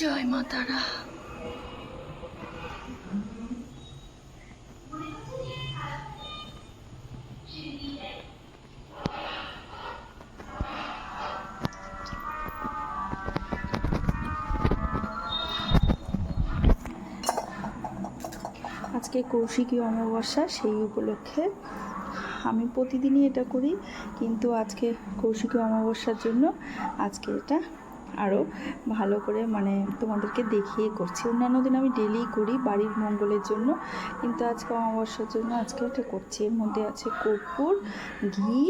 জয় মা তারা। আজকে কৌশিকী অমাবস্যা, সেই উপলক্ষে আমি প্রতিদিনই এটা করি, কিন্তু আজকে কৌশিকী অমাবস্যার জন্য আজকে এটা আরও ভালো করে মানে তোমাদেরকে দেখিয়ে করছি। অন্যান্য দিন আমি ডেলি করি বাড়ির মঙ্গলের জন্য। কিন্তু আজকে অমাবস্যার জন্য আজকে এটা করছি। এর মধ্যে আছে কর্পূর, ঘি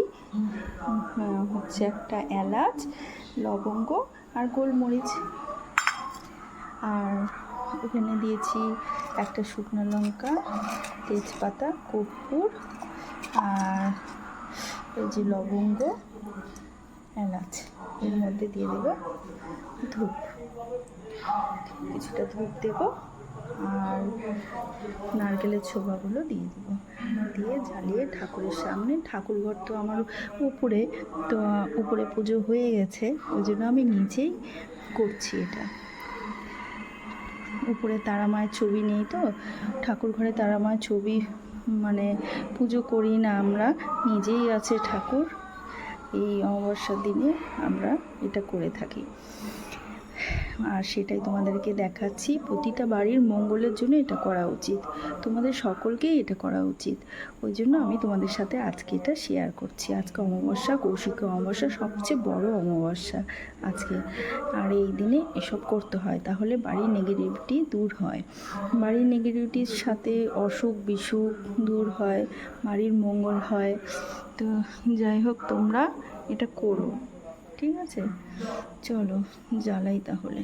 হচ্ছে একটা এলাচ, লবঙ্গ আর গোলমরিচ। আর এখানে দিয়েছি একটা শুকনো লঙ্কা, তেজপাতা, কর্পূর আর এই যে লবঙ্গ। এলাচ এর মধ্যে দিয়ে দেবো ধূপ। কিছুটা ধূপ দেব আর নারকেলের ছোবাগুলো দিয়ে দেবো। দিয়ে জ্বালিয়ে ঠাকুরের সামনে, ঠাকুরঘর তো আমার উপরে, তো উপরে পুজো হয়ে গেছে, ওই জন্য আমি নিজেই করছি এটা। উপরে তারা মায়ের ছবি নেই তো ঠাকুর ঘরে তারা মায়ের ছবি মানে পুজো করি না আমরা, নিজেই আছে ঠাকুর। এই অমাবস্যার দিনে আমরা এটা করে থাকি। আর সেটাই তোমাদেরকে দেখাচ্ছি। প্রতিটা বাড়ির মঙ্গলের জন্য এটা করা উচিত। তোমাদের সকলকেই এটা করা উচিত। ওই জন্য আমি তোমাদের সাথে আজকে এটা শেয়ার করছি। আজকে অমাবস্যা, কৌশিক অমাবস্যা সবচেয়ে বড় অমাবস্যা আজকে। আর এই দিনে এসব করতে হয়। তাহলে বাড়ির নেগেটিভিটি দূর হয়। বাড়ির নেগেটিভিটির সাথে অসুখ, বিসুখ দূর হয়। বাড়ির মঙ্গল হয়। তো যাই হোক, তোমরা এটা করো। ঠিক আছে? চলো জ্বালাই তাহলে।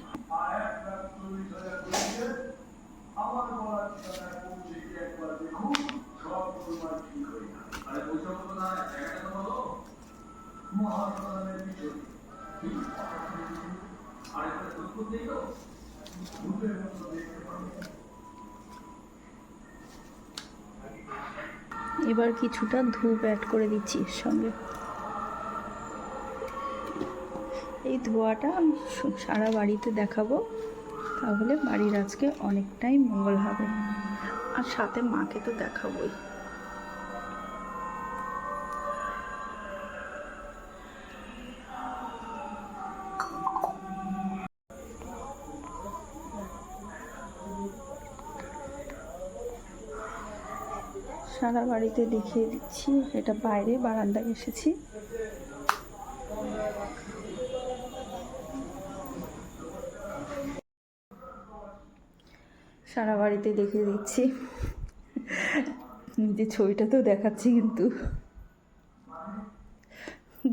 এবার কিছুটা ধূপ অ্যাড করে দিচ্ছি সঙ্গে। এই ধোয়াটা আমি সারা বাড়িতে দেখাবো। তাহলে বাড়ির আজকে অনেকটাই মঙ্গল হবে। আর সাথে মাকে তো দেখাবোই। সারা বাড়িতে দেখিয়ে দিচ্ছি, এটা বাইরে বারান্দায় এসেছি। সারা বাড়িতে দেখিয়ে দিচ্ছি। নিজের ছবিটা তো দেখাচ্ছি কিন্তু।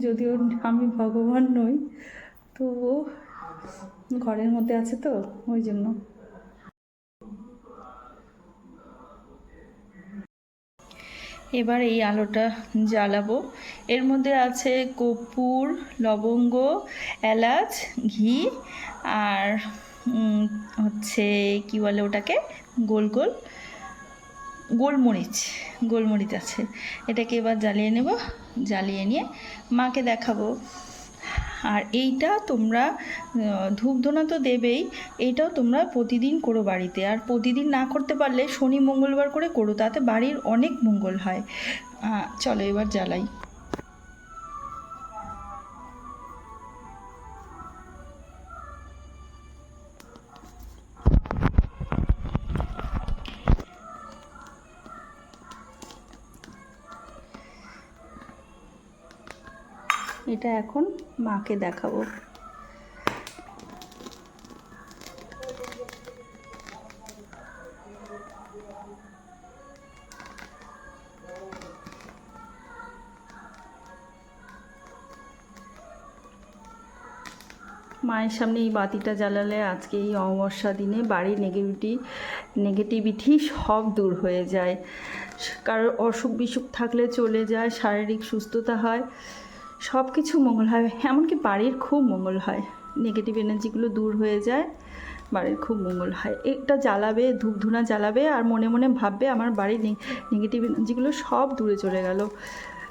যদিও আমি ভগবান নই, তবুও ঘরের মধ্যে আছে তো, ওই জন্য। এবার এই আলোটা জ্বালাবো। এর মধ্যে আছে কপুর লবঙ্গ, এলাচ, ঘি আর হচ্ছে, কি বলে ওটাকে? গোল গোল। গোলমরিচ গোলমরিচ আছে। এটাকে এবার জ্বালিয়ে নেব। জ্বালিয়ে নিয়ে মাকে দেখাবো। আর এইটা তোমরা ধূপধুনা তো দেবেই। এইটাও তোমরা প্রতিদিন করো বাড়িতে। আর প্রতিদিন না করতে পারলে শনি মঙ্গলবার করে করো। তাতে বাড়ির অনেক মঙ্গল হয়। চলো এবার জ্বালাই। এটা এখন মাকে দেখাবো। মায়ের সামনে এই বাতিটা জ্বালালে আজকে এই অমাবস্যা দিনে বাড়ির নেগেটিভিটি নেগেটিভিটি সব দূর হয়ে যায়। কারোর অসুখ বিসুখ থাকলে চলে যায়, শারীরিক সুস্থতা হয়। সব কিছু মঙ্গল হয়। এমনকি বাড়ির খুব মঙ্গল হয়। নেগেটিভ এনার্জিগুলো দূর হয়ে যায়, বাড়ির খুব মঙ্গল হয়। এটা জ্বালাবে ধূপ ধুনা জ্বালাবে আর মনে মনে ভাববে আমার বাড়ির নেগেটিভ এনার্জিগুলো সব দূরে চলে গেল।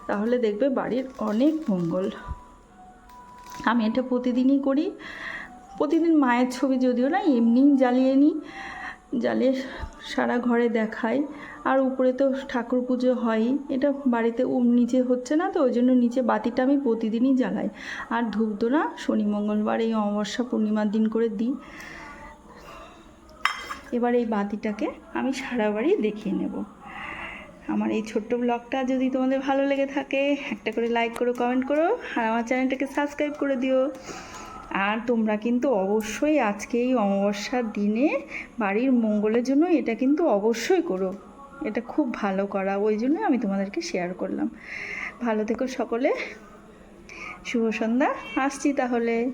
তাহলে দেখবে বাড়ির অনেক মঙ্গল। আমি এটা প্রতিদিনই করি। প্রতিদিন মায়ের ছবি যদিও না, এমনিই জ্বালিয়ে নিই। জ্বালিয়ে সারা ঘরে দেখাই আর উপরে তো ঠাকুর পুজো হয়ই। এটা বাড়িতে নিচে হচ্ছে না তো, ওই জন্য নিচে বাতিটা আমি প্রতিদিনই জ্বালাই। আর ধূপদোনা শনি, মঙ্গলবার এই অমাবস্যা পূর্ণিমার দিন করে দিই। এবার এই বাতিটাকে আমি সারা বাড়ি দেখিয়ে নেব। আমার এই ছোট্ট ব্লগটা যদি তোমাদের ভালো লেগে থাকে, একটা করে লাইক করো কমেন্ট করো, আর আমার চ্যানেলটাকে সাবস্ক্রাইব করে দিও। আর তোমরা কিন্তু অবশ্যই আজকে এই অমাবস্যার দিনে বাড়ির মঙ্গলের জন্য এটা কিন্তু অবশ্যই করো। এটা খুব ভালো করা, ওই জন্য আমি তোমাদেরকে শেয়ার করলাম। ভালো থেকো সকলে। শুভ সন্ধ্যা। আসছি তাহলে।